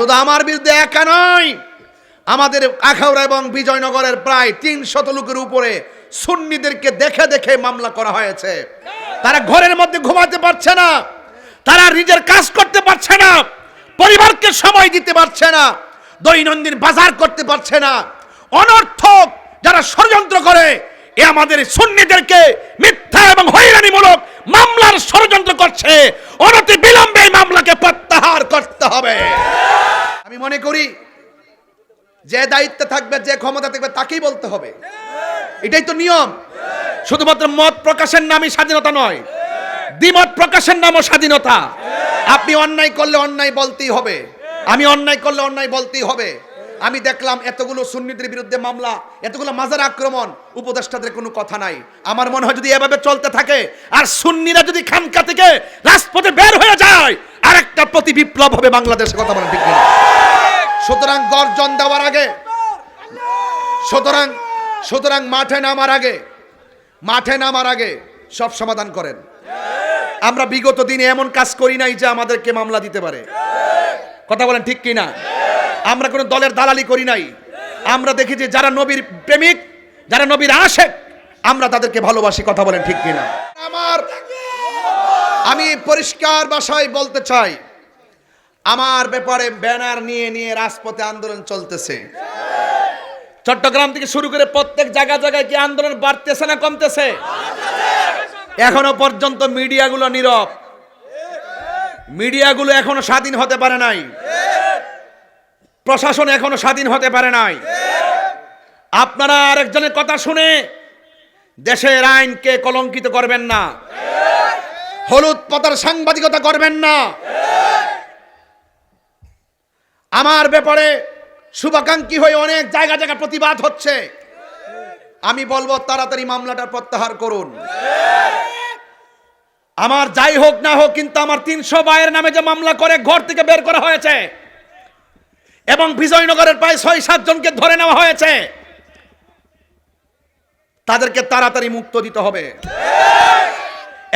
শুধু আমার বিরুদ্ধে একা নয়, আমাদের আখাউড়া এবং বিজয়নগরের প্রায় তিন শত লোকের উপরে সুন্নিদেরকে দেখে দেখে মামলা করা হয়েছে। তারা ঘরের মধ্যে ঘুমাতে পারছে না, তারা নিজের কাজ করতে পারছে না, পরিবারকে সময় দিতে পারছে না, দৈনন্দিন বাজার করতে পারছে না। অনর্থক যারা ষড়যন্ত্র করে, এ আমাদের সুন্নিদেরকে মিথ্যা এবং হয়রানিমূলক মামলার ষড়যন্ত্র করছে। অনতি বিলম্বে এই মামলাকে প্রত্যাহার করতে হবে আমি মনে করি, যে দায়িত্বে থাকবে, যে ক্ষমতা থাকবে, তাকেই বলতে হবে। এটাই তো নিয়ম। শুধুমাত্র মত প্রকাশের নামই স্বাধীনতা নয়। দ্বিমত প্রকাশের নামও স্বাধীনতা। আপনি অন্যায় করলে অন্যায় বলতেই হবে। আমি অন্যায় করলে অন্যায় বলতেই হবে। আমি দেখলাম এতগুলো সুন্নিদের বিরুদ্ধে মামলা, এতগুলো মাজার আক্রমণ, উপদেষ্টাদের কোনো কথা নাই। আমার মনে হয় যদি এভাবে চলতে থাকে, আর সুন্নিরা যদি খানকা থেকে রাজপথে বের হয়ে যায় আর একটা প্রতি বিপ্লব হবে বাংলাদেশে, কথা বলেন ঠিক? সুতরাং গর্জন দেওয়ার আগে, সুতরাং সুতরাং মাঠে নামার আগে, মাঠে নামার আগে সব সমাধান করেন। আমরা বিগত দিনে এমন কাজ করি নাই যে আমাদেরকে মামলা দিতে পারে। কথা বলেন ঠিক কি না আমরা কোনো দলের দালালি করি নাই। আমরা দেখি যে যারা নবীর প্রেমিক, যারা নবীর আশেক, আমরা তাদেরকে ভালোবাসি। কথা বলেন ঠিক কিনা? আমার আমি পরিষ্কার ভাষায় বলতে চাই আমার ব্যাপারে ব্যানার নিয়ে নিয়ে রাজপথে আন্দোলন চলতেছে। চট্টগ্রাম থেকে শুরু করে প্রত্যেক জায়গা জায়গায় কি আন্দোলন বাড়তেছে না কমতেছে? এখনও পর্যন্ত মিডিয়াগুলো নীরব। মিডিয়াগুলো এখনও স্বাধীন হতে পারে নাই। প্রশাসন এখনও স্বাধীন হতে পারে নাই। আপনারা আরেকজনের কথা শুনে দেশের আইনকে কলঙ্কিত করবেন না। হলুদ পতার সাংবাদিকতা করবেন না। আমার ব্যাপারে শুভাকাঙ্ক্ষী হয়ে অনেক জায়গা জায়গা প্রতিবাদ হচ্ছে। আমি বলব, তাড়াতাড়ি মামলাটা প্রত্যাহার করুন। আমার যাই হোক না হোক, কিন্তু আমার তিনশো বায়ের নামে যে মামলা করে ঘর থেকে বের করা হয়েছে এবং বিজয়নগরের প্রায় ছয়, সাত জনকে ধরে নেওয়া হয়েছে, তাদেরকে তাড়াতাড়ি মুক্ত দিতে হবে।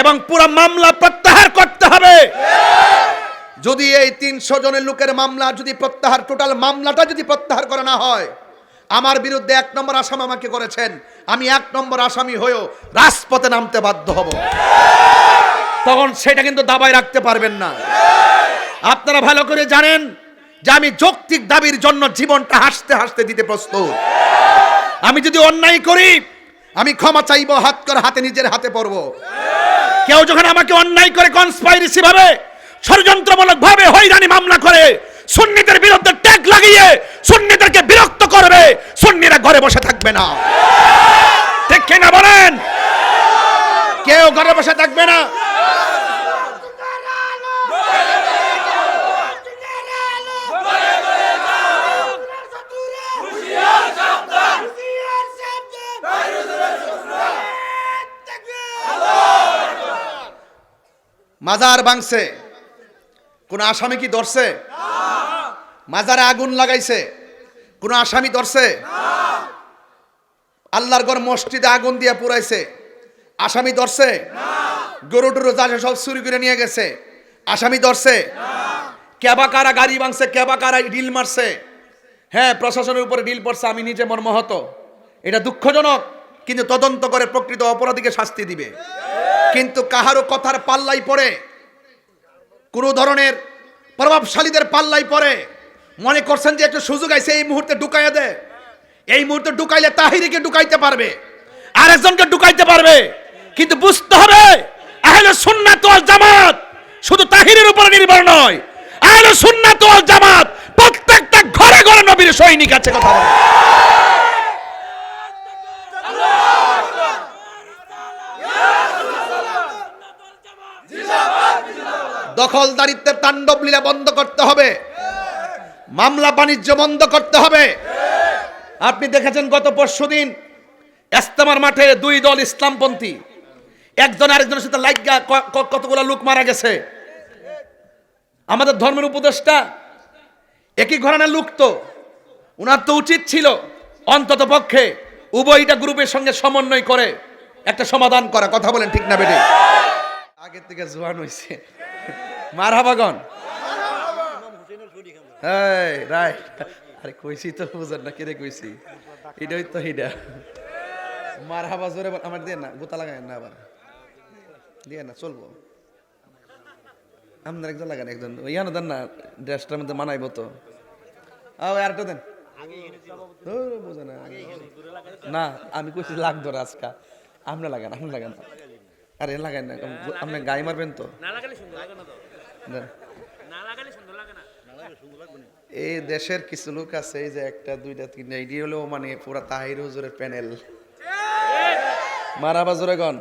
এবং পুরো মামলা প্রত্যাহার করতে হবে। যদি এই তিনশো জনের লোকের মামলা যদি প্রত্যাহার, টোটাল মামলাটা যদি প্রত্যাহার করা না হয়, আমার বিরুদ্ধে এক নম্বর আসামি আমাকে করেছেন, আমি এক নম্বর আসামি হয়েও রাজপথে নামতে বাধ্য হব। তখন সেটা কিন্তু দাবায় রাখতে পারবেন না। আপনারা ভালো করে জানেন যে আমি যৌক্তিক দাবির জন্য জীবনটা হাসতে হাসতে দিতে প্রস্তুত। আমি যদি অন্যায় করি, আমি ক্ষমা চাইব, হাত করে হাতে নিজের হাতে পড়ব। কেউ যখন আমাকে অন্যায় করে কনস্পাইরেসি ভাবে ষড়যন্ত্রমূলক ভাবে হয়রানি মামলা করে সুন্নিদের বিরুদ্ধে ট্যাগ লাগিয়ে সুন্নিদেরকে বিরক্ত করবে, সুন্নিরা ঘরে বসে থাকবে না। ঠিক কিনা বলেন? কেউ ঘরে বসে থাকবে না? মাজার ভাঙছে। কোন আসামি কি ধরছে? মাজারে আগুন লাগাইছে। কোন আসামি ধরছে? আল্লাহর ঘর মসজিদে আগুন দিয়ে পুরাইছে। আসামি ধরছে? গরু টরু যাচ্ছে সব চুরি করে নিয়ে গেছে। আসামি ধরছে? কেবা কারা গাড়ি ভাঙছে, কেবা কারা ডিল মারছে? হ্যাঁ প্রশাসনের উপরে ডিল পড়ছে, আমি নিজে মর্মাহত। এটা দুঃখজনক, কিন্তু তদন্ত করে প্রকৃত অপরাধীকে শাস্তি দিবে। কিন্তু কাহারও কথার পাল্লাই পড়ে কোনো ধরনের প্রভাবশালীদের পাল্লাই পড়ে। মনে করছেন যে একটু সুযোগ আছে, এই মুহূর্তে ঢুকাইয়া দে। এই মুহূর্তে ঢুকাইলে তাহিরিকে ঢুকাইতে পারবে। আরেকজনকে ঢুকাইতে পারবে। কিন্তু বুঝতে হবে, আহলে সুন্নাত ওয়াল জামাত শুধু তাহিরের উপরে নির্ভর নয়। আহলে সুন্নাত ওয়াল জামাত প্রত্যেকটা ঘরে ঘরে নবীর সৈনিক আছে, কথা বলে দখলদারিত্বের তাণ্ডব লীলা বন্ধ করতে হবে। মামলা বাণিজ্য বন্ধ করতে হবে। আপনি দেখেছেন গত পরশুদিন এস্তেমার মাঠে দুই দল ইসলামপন্থী। একজন আরেকজনের সাথে লাইগা কতগুলো লোক মারা গেছে। আমাদের ধর্মের উপদেষ্টা একই ঘরানার লোক তো। ওনার তো উচিত ছিল অন্তত পক্ষে উভয়টা গ্রুপের সঙ্গে সমন্বয় করে একটা সমাধান করা। কথা বলেন ঠিক না বেটে? আগের থেকে জোয়ান হয়েছে মার হাবাগন এই রাইট। আরে কইছি তো বুঝেন না কেড়ে কইছি? এটাই তো এটা মার হাবা জোরে আমার দিয়ে না গোতা লাগায় না আবার। দিয়ে না চলবো। আপনার একজন লাগান একজন। ইয়ানো দেন না ড্রেসটার মধ্যে মানাইবো তো। আও আরেকটা দেন। ধুর, বোঝে না। না আমি কইছি লাগতো না আজকা। আপনি লাগান আপনি লাগান। আরে লাগান না আপনি গাই মারবেন তো। না লাগালে সুন্দর লাগে না তো। এই দেশের কিছু লোক আছে, এই যে একটা, দুইটা, তিনটা এটি হলো মানে পুরা তাহির হুজুরের প্যানেল। মারা বাজরে গন।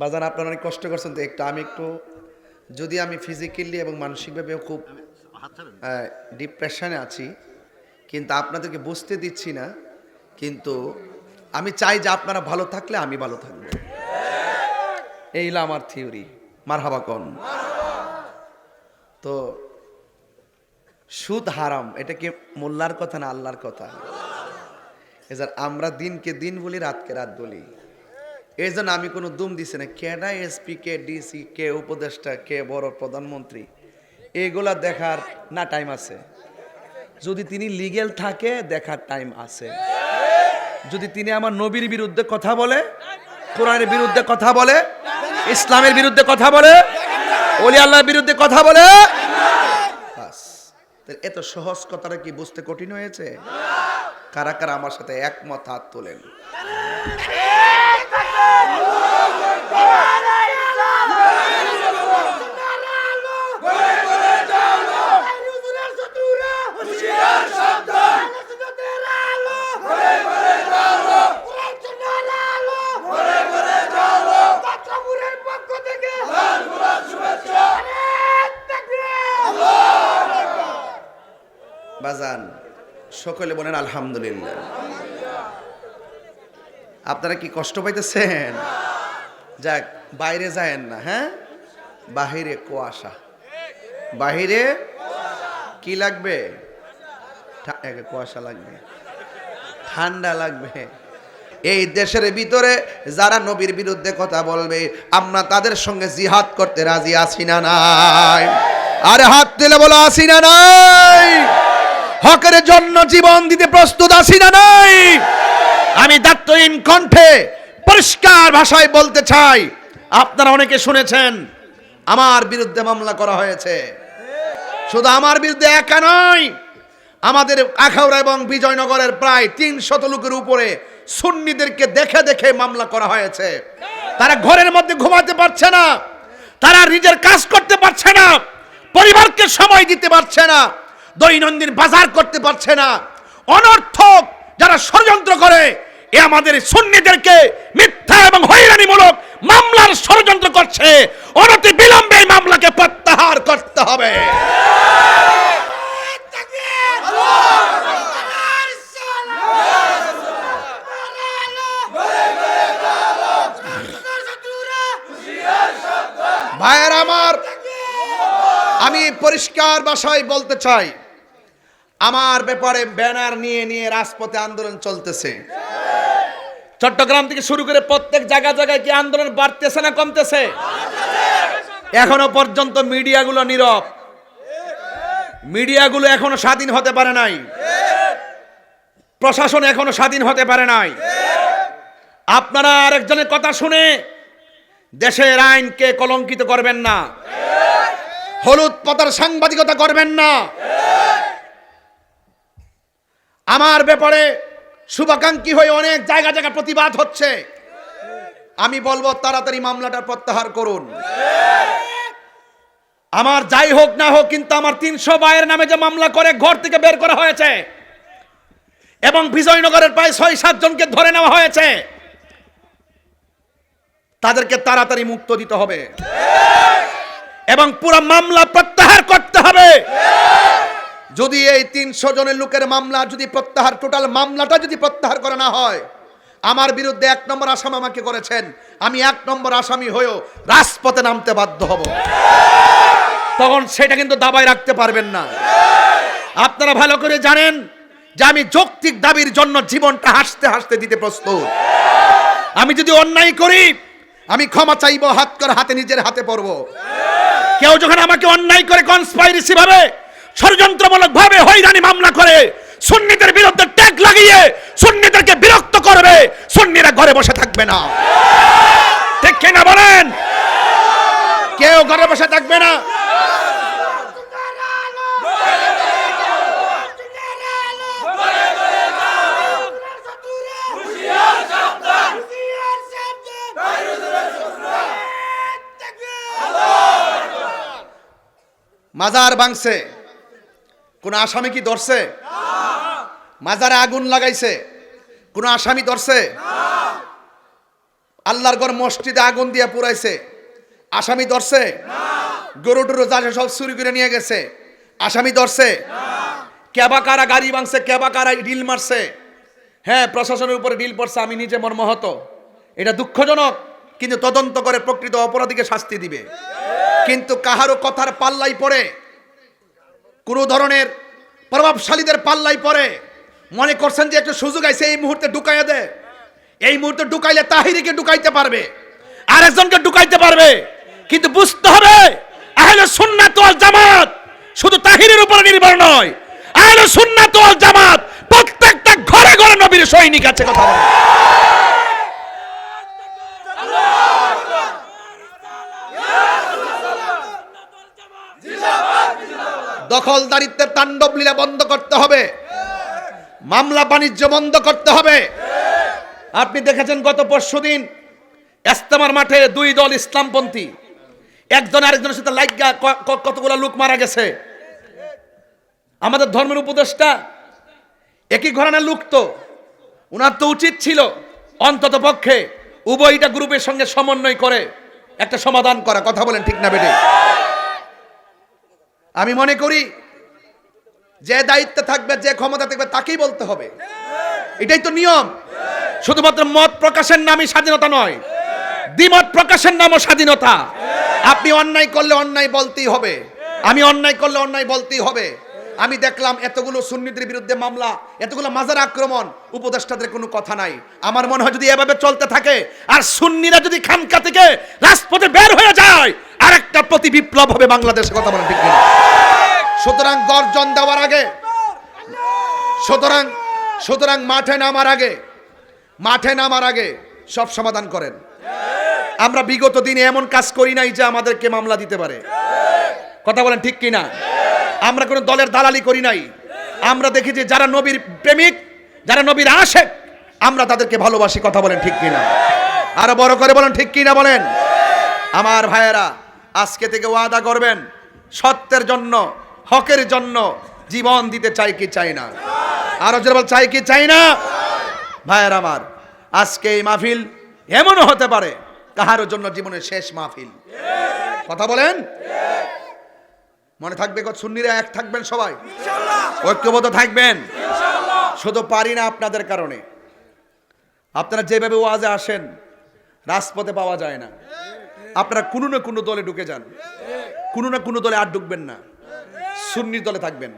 বাজান, আপনারা অনেক কষ্ট করছেন তো একটু, আমি একটু, যদি আমি ফিজিক্যালি এবং মানসিকভাবে খুব ডিপ্রেশনে আছি, কিন্তু আপনাদেরকে বুঝতে দিচ্ছি না, কিন্তু আমি চাই যে আপনারা ভালো থাকলে আমি ভালো থাকব। এই হলো আমার থিওরি মার হাবা কন তো সুদ হারাম, এটা কি মোল্লার কথা না আল্লাহর কথা? এবার আমরা দিনকে দিন বলি, রাতকে রাত বলি। এই জন্য আমি কোনো দুম দিছি না কেডা এসপি, কে ডিসি, কে উপদেষ্টা, কে বড় প্রধানমন্ত্রী, এগুলা দেখার না টাইম আছে। যদি তিনি লিগেল থাকে, দেখার টাইম আছে। যদি তিনি আমার নবীর বিরুদ্ধে কথা বলে, কোরআনের বিরুদ্ধে কথা বলে, ইসলামের বিরুদ্ধে কথা বলে ওলি আল্লাহর বিরুদ্ধে কথা বলে? এত সহজ কথাটা কি বুঝতে কঠিন হয়েছে? কারা কারা আমার সাথে একমত হাত তোলেন? বাজান, সকলে বলেন আলহামদুলিল্লাহ। আপনারা কি কষ্ট পাইতেছেন? যাক, বাইরে যায়েন না হ্যাঁ? বাহিরে কুয়াশা। বাহিরে কি লাগবে? কুয়াশা লাগবে। ঠান্ডা লাগবে। এই দেশের ভিতরে যারা নবীর বিরুদ্ধে কথা বলবে, আমরা তাদের সঙ্গে জিহাদ করতে রাজি আছি না নাই? আরে হাত দিলে বলো আসি না নাই? হকের জন্য জীবন দিতে প্রস্তুত আছি না নাই? আমি দাত্তহীন কণ্ঠে পরিষ্কার ভাষায় বলতে চাই, আপনারা অনেকে শুনেছেন, আমার বিরুদ্ধে মামলা করা হয়েছে। শুধু আমার বিরুদ্ধে একা নয়, আমাদের আখাউড়া এবং বিজয়নগরের প্রায় তিন শত লোকের উপরে সুন্নিদেরকে দেখে দেখে মামলা করা হয়েছে। তারা ঘরের মধ্যে ঘুমাতে পারছে না, তারা নিজের কাজ করতে পারছে না, পরিবারকে সময় দিতে পারছে না। দৈনন্দিন বাজার করতে পারছে না। অনর্থক যারা ষড়যন্ত্র করে, এ আমাদের সুন্নিদেরকে মিথ্যা এবং হয়রানিমূলক মামলার ষড়যন্ত্র করছে। অনতি বিলম্বে মামলাকে প্রত্যাহার করতে হবে। ভাইয়ের আমার, আমি পরিষ্কার ভাষায় বলতে চাই। আমার ব্যাপারে ব্যানার নিয়ে নিয়ে রাজপথে আন্দোলন চলতেছে। চট্টগ্রাম থেকে শুরু করে প্রত্যেক জায়গা জায়গায় কি আন্দোলন বাড়তেছে না কমতেছে? এখনও পর্যন্ত মিডিয়াগুলো নীরব। মিডিয়াগুলো এখনও স্বাধীন হতে পারে নাই। প্রশাসন এখনও স্বাধীন হতে পারে নাই। আপনারা আরেকজনের কথা শুনে দেশের আইনকে কলঙ্কিত করবেন না। হলুদ পাতার সাংবাদিকতা করবেন না। আমার ব্যাপারে শুভাকাঙ্ক্ষী হয়ে অনেক জায়গা জায়গা প্রতিবাদ হচ্ছে। আমি বলব, তাড়াতাড়ি মামলাটা প্রত্যাহার করুন। আমার যাই হোক না হোক, কিন্তু আমার তিনশো বায়ের নামে যে মামলা করে ঘর থেকে বের করা হয়েছে এবং বিজয়নগরের প্রায় ছয় সাত জনকে ধরে নেওয়া হয়েছে, তাদেরকে তাড়াতাড়ি মুক্ত দিতে হবে। এবং পুরো মামলা প্রত্যাহার করতে হবে। যদি এই তিনশো জনের লোকের মামলা যদি প্রত্যাহার, টোটাল মামলাটা যদি প্রত্যাহার করা না হয়, আমার বিরুদ্ধে এক নম্বর আসামি আমাকে করেছেন। আমি এক নম্বর আসামি হয়েও রাজপথে নামতে বাধ্য হব। তখন সেটা কিন্তু দাবায় রাখতে পারবেন না। আপনারা ভালো করে জানেন যে আমি যৌক্তিক দাবির জন্য জীবনটা হাসতে হাসতে দিতে প্রস্তুত। আমি যদি অন্যায় করি, আমি ক্ষমা চাইব, হাত করে হাতে নিজের হাতে পড়ব। কেউ যখন আমাকে অন্যায় করে কনস্পাইরেসি ভাবে ষড়যন্ত্রমূলক ভাবে হয়রানি মামলা করে সুন্নিদের বিরুদ্ধে ট্যাগ লাগিয়ে সুন্নিদেরকে বিরক্ত করবে, সুন্নিরা ঘরে বসে থাকবে না। ঠিক কিনা বলেন? কেউ ঘরে বসে থাকবে না? মাজার ভাঙছে। কোন আসামি কি ধরছে? মাজারে আগুন লাগাইছে। কোন আসামি ধরছে? আল্লাহর ঘর মসজিদে আগুন দিয়ে পুরাইছে। আসামি ধরছে? গরু টরু যাচ্ছে সব চুরি করে নিয়ে গেছে। আসামি ধরছে? কেবা কারা গাড়ি ভাঙছে, কেবা কারা ডিল মারছে? হ্যাঁ প্রশাসনের উপরে ডিল পড়ছে, আমি নিজে মর্মাহত। এটা দুঃখজনক, কিন্তু তদন্ত করে প্রকৃত অপরাধীকে শাস্তি দিবে। কিন্তু কাহারও কথার পাল্লাই পড়ে কোনো ধরনের প্রভাবশালীদের পাল্লাই পড়ে। মনে করছেন যে একটা সুযোগ আছে, এই মুহূর্তে ঢুকাইয়া দে। এই মুহূর্তে ঢুকাইলে তাহিরিকে ঢুকাইতে পারবে। আর একজনকে ঢুকাইতে পারবে। কিন্তু বুঝতে হবে, আহলে সুন্নাত ওয়াল জামাত শুধু তাহিরের উপরে নির্ভর নয়। আহলে সুন্নাত ওয়াল জামাত প্রত্যেকটা ঘরে ঘরে নবীর সৈনিক আছে, কথা বলে দখলদারিত্বের তাণ্ডব লীলা বন্ধ করতে হবে। মামলা বাণিজ্য বন্ধ করতে হবে। আপনি দেখেছেন গত পরশুদিন এস্তেমার মাঠে দুই দল ইসলামপন্থী। একজন আরেকজনের সাথে লাইগা কতগুলো লোক মারা গেছে। আমাদের ধর্মের উপদেষ্টা একই ঘরানার লোক তো। ওনার তো উচিত ছিল অন্তত পক্ষে উভয়টা গ্রুপের সঙ্গে সমন্বয় করে একটা সমাধান করা। কথা বলেন ঠিক না বেটে আমি মনে করি যে দায়িত্বে থাকবে, যে ক্ষমতা থাকবে, তাকেই বলতে হবে। এটাই তো নিয়ম। শুধুমাত্র মত প্রকাশের নামই স্বাধীনতা নয়। দ্বিমত প্রকাশের নামও স্বাধীনতা। আপনি অন্যায় করলে অন্যায় বলতেই হবে। আমি অন্যায় করলে অন্যায় বলতেই হবে। আমি দেখলাম এতগুলো সুন্নিদের বিরুদ্ধে মামলা, এতগুলো মাজার আক্রমণ, উপদেষ্টাদের কোনো কথা নাই। আমার মনে হয় যদি এভাবে চলতে থাকে, আর সুন্নিরা যদি খানকা থেকে রাজপথে বের হয়ে যায় আর একটা প্রতি বিপ্লব হবে বাংলাদেশে কথা বলেন ঠিক? সুতরাং গর্জন দেওয়ার আগে, সুতরাং সুতরাং মাঠে নামার আগে, মাঠে নামার আগে সব সমাধান করেন। আমরা বিগত দিনে এমন কাজ করি নাই যে আমাদেরকে মামলা দিতে পারে। কথা বলেন ঠিক কিনা? আমরা কোনো দলের দালালি করি নাই। আমরা দেখি যে যারা নবীর প্রেমিক, যারা নবীর আশেক, আমরা তাদেরকে ভালোবাসি, কথা বলেন ঠিক কিনা। আরও বড় করে বলেন ঠিক কিনা বলেন। আমার ভাইয়েরা, আজকে থেকে ওয়াদা করবেন, সত্যের জন্য, হকের জন্য জীবন দিতে চাই কি চাই না। আরও বল, চাই কি চাই না? ভাইয়ের আমার, আজকে এই মাহফিল এমনও হতে পারে, কাহারও জন্য জীবনের শেষ মাহফিল। কথা বলেন? মনে থাকবে কত সুন্নিরা এক থাকবেন সবাই। ঐক্যবদ্ধ থাকবেন। শুধু পারি না আপনাদের কারণে। আপনারা যেভাবে ওয়াজে আসেন রাজপথে পাওয়া যায় না। আপনারা কোনো না কোনো দলে ঢুকে যান। কোনো না কোনো দলে আর ঢুকবেন না। সুন্নির দলে থাকবেন।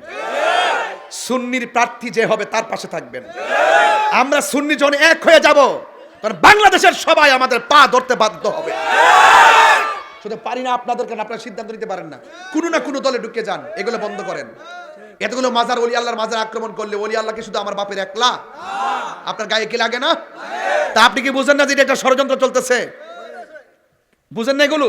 সুন্নির প্রার্থী যে হবে তার পাশে থাকবেন। আমরা সুন্নি জন এক হয়ে যাব। কারণ বাংলাদেশের সবাই আমাদের পা ধরতে বাধ্য হবে। শুধু পারি না আপনাদের কারণে আপনারা সিদ্ধান্ত নিতে পারেন না। কোনো না কোনো দলে ঢুকে যান, এগুলো বন্ধ করেন। এতগুলো মাজার অলি আল্লাহর মাজার আক্রমণ করলে অলি আল্লাহকে শুধু আমার বাপের একলা? আপনার গায়ে কি লাগে না? তা আপনি কি বুঝেন না যে এটা একটা ষড়যন্ত্র চলতেছে? বুঝেন না এগুলো?